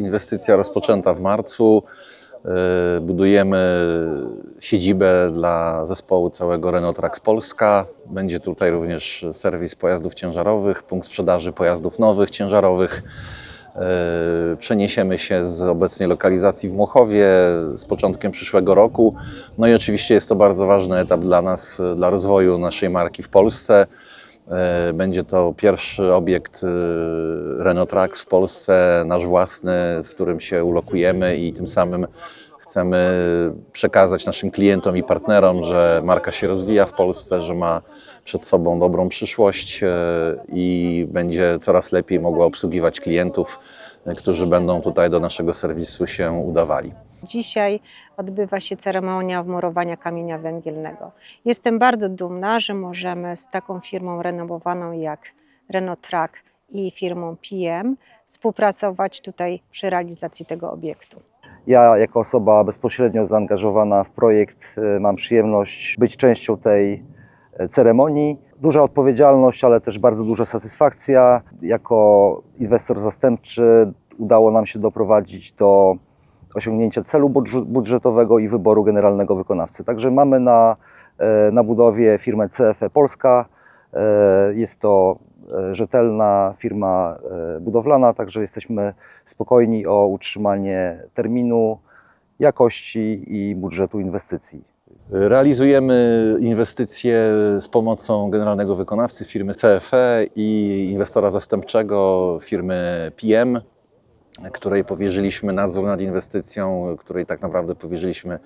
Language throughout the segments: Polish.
Inwestycja rozpoczęta w marcu. E, Budujemy siedzibę dla zespołu całego Renault Trax Polska. Będzie tutaj również serwis pojazdów ciężarowych, punkt sprzedaży pojazdów nowych, ciężarowych. E, Przeniesiemy się z obecnej lokalizacji w Mochowie z początkiem przyszłego roku. No i oczywiście jest to bardzo ważny etap dla nas, dla rozwoju naszej marki w Polsce. E, Będzie to pierwszy obiekt e, Renault Trax w Polsce, nasz własny, w którym się ulokujemy i tym samym chcemy przekazać naszym klientom i partnerom, że marka się rozwija w Polsce, że ma przed sobą dobrą przyszłość e, i będzie coraz lepiej mogła obsługiwać klientów, którzy będą tutaj do naszego serwisu się udawali. Dzisiaj odbywa się ceremonia wmurowania kamienia węgielnego. Jestem bardzo dumna, że możemy z taką firmą renomowaną jak Renault Track i firmą PM współpracować tutaj przy realizacji tego obiektu. Ja, jako osoba bezpośrednio zaangażowana w projekt, e, mam przyjemność być częścią tej e, ceremonii. Duża odpowiedzialność, ale też bardzo duża satysfakcja. Jako inwestor zastępczy udało nam się doprowadzić do osiągnięcia celu budż- budżetowego i wyboru generalnego wykonawcy. Także mamy na, e, na budowie firmę CFE Polska. E, Jest to e, rzetelna firma budowlana, także jesteśmy spokojni o utrzymanie terminu, jakości i budżetu inwestycji. Realizujemy inwestycje z pomocą generalnego wykonawcy firmy CFE i inwestora zastępczego firmy PM, której powierzyliśmy nadzór nad inwestycją, której tak naprawdę powierzyliśmy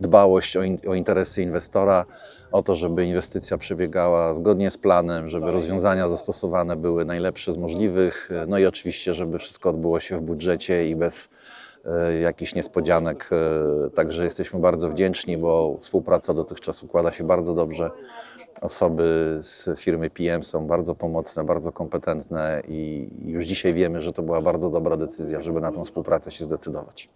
dbałość o, in, o interesy inwestora, o to, żeby inwestycja przebiegała zgodnie z planem, żeby rozwiązania zastosowane były najlepsze z możliwych, no i oczywiście, żeby wszystko odbyło się w budżecie i bez jakichś niespodzianek. E, Także jesteśmy bardzo wdzięczni, bo współpraca dotychczas układa się bardzo dobrze. Osoby z firmy PM są bardzo pomocne, bardzo kompetentne i już dzisiaj wiemy, że to była bardzo dobra decyzja, żeby na tą współpracę się zdecydować.